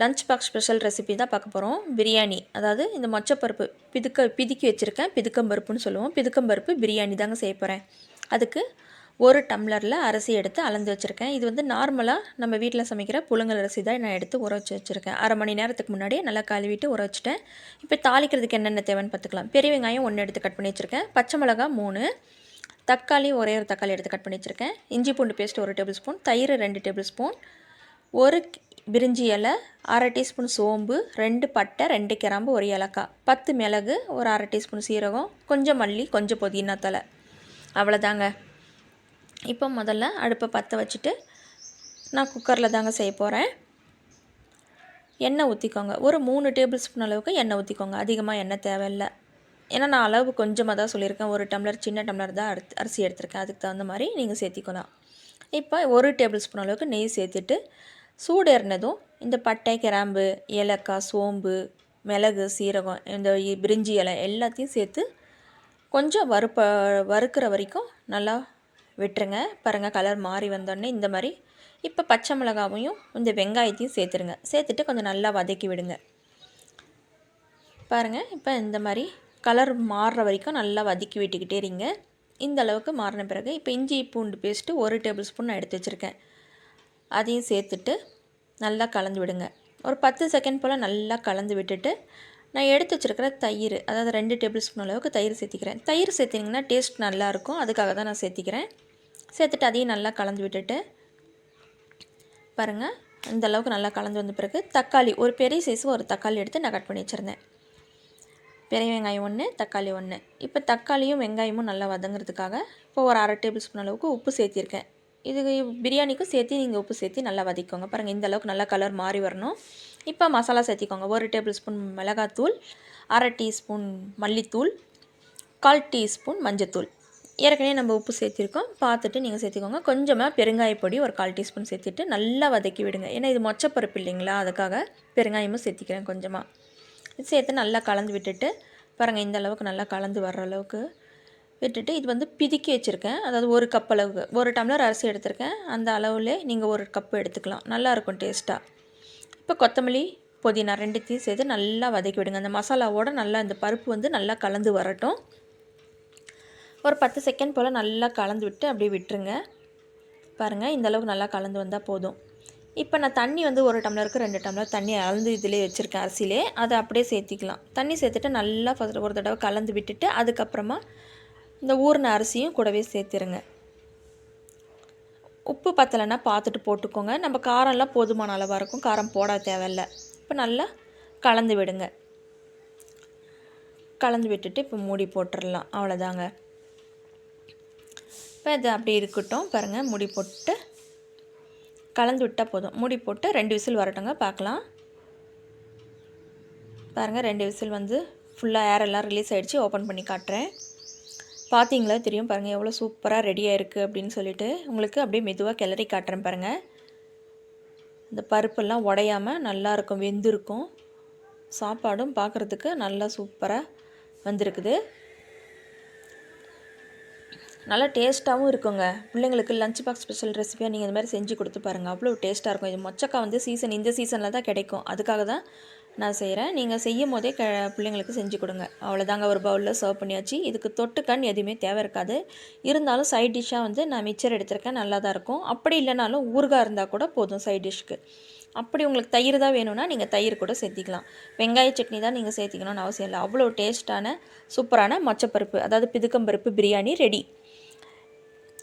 Lunch box special recipe தான் பார்க்க போகிறோம் பிரியாணி அதாவது இந்த மொச்சப்பருப்பு பிதுக்க பிதுக்கி வச்சுருக்கேன். பிதுக்கம்பருப்புன்னு சொல்லுவோம். பிதுக்கம்பருப்பு பிரியாணி தாங்க செய்ய போகிறேன் அதுக்கு ஒரு டம்ளரில் அரிசி எடுத்து அளந்து வச்சுருக்கேன். இது வந்து நார்மலாக நம்ம வீட்டில் சமைக்கிற புழுங்கல் அரிசி தான் நான் எடுத்து உர வச்சு வச்சுருக்கேன். அரை மணி நேரத்துக்கு முன்னாடியே நல்லா கழுவிட்டு உர வச்சுட்டேன். இப்போ தாளிக்கிறதுக்கு என்னென்ன தேவைன்னு பார்த்துக்கலாம். பெரிய வெங்காயம் ஒன்று எடுத்து கட் பண்ணி வச்சுருக்கேன். பச்சை மிளகா மூணு தக்காளி ஒரே ஒரு தக்காளி எடுத்து கட் பண்ணி வச்சுருக்கேன். இஞ்சி பூண்டு பேஸ்ட் ஒரு டேபிள் ஸ்பூன் தயிர் ரெண்டு டேபிள் ஸ்பூன் ஒரு பிரிஞ்சி இலை அரை டீஸ்பூன் சோம்பு ரெண்டு பட்டை ரெண்டு கிராம்பு ஒரு ஏலக்காய். பத்து மிளகு ஒரு அரை டீஸ்பூன் சீரகம் கொஞ்சம் மல்லி கொஞ்சம் புதினா தலை அவ்வளோதாங்க. இப்போ முதல்ல அடுப்பை பற்ற வச்சுட்டு நான் குக்கரில் தாங்க செய்ய போகிறேன். எண்ணெய் ஊற்றிக்கோங்க. ஒரு மூணு டேபிள் ஸ்பூன் அளவுக்கு எண்ணெய் ஊற்றிக்கோங்க. அதிகமாக எண்ணெய் தேவையில்லை. ஏன்னா நான் அளவு கொஞ்சமாக தான் சொல்லியிருக்கேன். ஒரு டம்ளர் சின்ன டம்ளர் தான் அரிசி அரிசி எடுத்திருக்கேன். அதுக்கு தகுந்த மாதிரி நீங்கள் சேர்த்திக்கலாம். இப்போ ஒரு டேபிள் ஸ்பூன் அளவுக்கு நெய் சேர்த்துட்டு சூடு ஏறினதும் இந்த பட்டை கிராம்பு ஏலக்காய் சோம்பு மிளகு சீரகம் இந்த பிரிஞ்சி இலை எல்லாத்தையும் சேர்த்து கொஞ்சம் வறுப்ப வறுக்கிற வரைக்கும் நல்லா விட்டுருங்க. பாருங்கள் கலர் மாறி வந்தோடனே இந்த மாதிரி இப்போ பச்சை மிளகாவையும் இந்த வெங்காயத்தையும் சேர்த்துருங்க. சேர்த்துட்டு கொஞ்சம் நல்லா வதக்கி விடுங்க. பாருங்கள் இப்போ இந்த மாதிரி கலர் மாறுற வரைக்கும் நல்லா வதக்கி விட்டுக்கிட்டே இருங்க. இந்த அளவுக்கு மாறின பிறகு இப்போ இஞ்சி பூண்டு பேஸ்ட்டு ஒரு டேபிள் ஸ்பூன் நான் எடுத்து வச்சுருக்கேன். அதையும் சேர்த்துட்டு நல்லா கலந்து விடுங்க. ஒரு பத்து செகண்ட் போல் நல்லா கலந்து விட்டுட்டு நான் எடுத்து வச்சுருக்கிற தயிர் அதாவது ரெண்டு டேபிள் ஸ்பூன் அளவுக்கு தயிர் சேர்த்திக்கிறேன். தயிர் சேர்த்திங்கன்னா டேஸ்ட் நல்லாயிருக்கும் அதுக்காக தான் நான் சேர்த்திக்கிறேன். சேர்த்துட்டு அதையும் நல்லா கலந்து விட்டுட்டு பாருங்கள் இந்த அளவுக்கு நல்லா கலந்து வந்த பிறகு தக்காளி ஒரு பெரிய சைஸ் ஒரு தக்காளி எடுத்து நான் கட் பண்ணி வச்சுருந்தேன். பெரிய வெங்காயம் ஒன்று தக்காளி ஒன்று இப்போ தக்காளியும் வெங்காயமும் நல்லா வதங்கிறதுக்காக இப்போ ஒரு அரை டேபிள் ஸ்பூன் அளவுக்கு உப்பு சேர்த்திருக்கேன். இது பிரியாணிக்கும் சேர்த்து நீங்கள் உப்பு சேர்த்து நல்லா வதக்கிக்கோங்க. பாருங்கள் இந்த அளவுக்கு நல்லா கலர் மாறி வரணும். இப்போ மசாலா சேர்த்திக்கோங்க. ஒரு டேபிள் ஸ்பூன் மிளகாத்தூள் அரை டீஸ்பூன் மல்லித்தூள் கால் டீஸ்பூன் மஞ்சத்தூள். ஏற்கனவே நம்ம உப்பு சேர்த்திருக்கோம். பார்த்துட்டு நீங்கள் சேர்த்துக்கோங்க. கொஞ்சமாக பெருங்காயப்பொடி ஒரு கால் டீஸ்பூன் சேர்த்துட்டு நல்லா வதக்கி விடுங்க. ஏன்னா இது மொச்சப்பருப்பு இல்லைங்களா? அதுக்காக பெருங்காயமும் சேர்த்திக்கிறேன் கொஞ்சமாக சேர்த்து நல்லா கலந்து விட்டுட்டு பாருங்கள் இந்த அளவுக்கு நல்லா கலந்து வர்ற அளவுக்கு விட்டுட்டு இது வந்து பிதுக்கி வச்சுருக்கேன். அதாவது ஒரு கப் அளவுக்கு ஒரு டம்ளர் அரிசி எடுத்திருக்கேன். அந்த அளவில் நீங்கள் ஒரு கப் எடுத்துக்கலாம். நல்லாயிருக்கும் டேஸ்ட்டாக இப்போ கொத்தமல்லி புதினா ரெண்டுத்தையும் சேர்த்து நல்லா வதக்கி விடுங்க. அந்த மசாலாவோடு நல்லா இந்த பருப்பு வந்து நல்லா கலந்து வரட்டும். ஒரு பத்து செகண்ட் போல் நல்லா கலந்து விட்டு அப்படியே விட்டுருங்க. பாருங்கள் இந்த அளவுக்கு நல்லா கலந்து வந்தால் போதும். இப்போ நான் தண்ணி வந்து ஒரு டம்ளருக்கு ரெண்டு டம்ளர் தண்ணி அளந்து இதிலே வச்சுருக்கேன் அரிசியிலே. அதை அப்படியே சேர்த்திக்கலாம். தண்ணி சேர்த்துட்டு நல்லா ஃபஸ்ட் ஒரு தடவை கலந்து விட்டுட்டு அதுக்கப்புறமா இந்த ஊறின அரிசியும் கூடவே சேர்த்துருங்க. உப்பு பத்தலைன்னா பார்த்துட்டு போட்டுக்கோங்க. நம்ம காரம்லாம் போதுமான அளவாக இருக்கும். காரம் போட தேவையில்ல. இப்போ நல்லா கலந்து விடுங்க. கலந்து விட்டுட்டு இப்போ மூடி போட்டுடலாம். அவ்வளோதாங்க. இப்போ இது அப்படி இருக்கட்டும். பாருங்கள் மூடி போட்டு கலந்து விட்டால் போதும். மூடி போட்டு ரெண்டு விசில் வரட்டுங்க. பார்க்கலாம். பாருங்கள் ரெண்டு விசில் வந்து ஃபுல்லாக ஏர் எல்லாம் ரிலீஸ் ஆகிடுச்சு ஓப்பன் பண்ணி காட்டுறேன். பார்த்தீங்களா தெரியும் பாருங்கள் எவ்வளோ சூப்பராக ரெடியாக இருக்குது அப்படின்னு சொல்லிட்டு. உங்களுக்கு அப்படியே மெதுவாக கிளறி காட்டுறேன் பாருங்கள் இந்த பருப்பெல்லாம் உடையாமல் நல்லாயிருக்கும் வெந்திருக்கும். சாப்பாடும் பார்க்குறதுக்கு நல்லா சூப்பராக வந்திருக்குது. நல்லா டேஸ்ட்டாகவும் இருக்குங்க. பிள்ளைங்களுக்கு லஞ்ச் பாக்ஸ் ஸ்பெஷல் ரெசிபியாக நீங்கள் இந்த மாதிரி செஞ்சு கொடுத்து பாருங்கள் அவ்வளோ டேஸ்ட்டாக இருக்கும். இது மொச்சக்காய் வந்து சீசன் இந்த சீசனில் தான் கிடைக்கும். அதுக்காக தான் நான் செய்கிறேன் நீங்கள் செய்யும் போதே க பிள்ளைங்களுக்கு செஞ்சு கொடுங்க. அவ்வளோதாங்க ஒரு பவுலில் சர்வ் பண்ணியாச்சு. இதுக்கு தொட்டுக்கண் எதுவுமே தேவை இருக்காது. இருந்தாலும் சைட் டிஷ்ஷாக வந்து நான் மிச்சர் எடுத்திருக்கேன். நல்லா தான் இருக்கும். அப்படி இல்லைனாலும் ஊறுகாய் இருந்தால் கூட போதும் சைட் டிஷ்க்கு அப்படி உங்களுக்கு தயிர் தான் வேணும்னா நீங்கள் தயிர் கூட சேர்த்திக்கலாம். வெங்காய சட்னி தான் நீங்கள் சேர்த்திக்கணும்னு அவசியம் இல்லை. அவ்வளோ டேஸ்ட்டான சூப்பரான மொச்சப்பருப்பு அதாவது பிதுக்கம்பருப்பு பிரியாணி ரெடி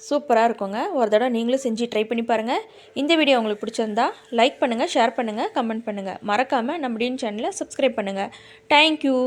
சூப்பராக இருக்குங்க. ஒரு தடவை நீங்களும் செஞ்சு ட்ரை பண்ணி பாருங்கள் இந்த வீடியோ உங்களுக்கு பிடிச்சிருந்தா லைக் பண்ணுங்கள் ஷேர் பண்ணுங்கள் கமெண்ட் பண்ணுங்கள் மறக்காமல் நம்ம டீன் சேனலை சப்ஸ்கிரைப் பண்ணுங்கள் தேங்க்யூ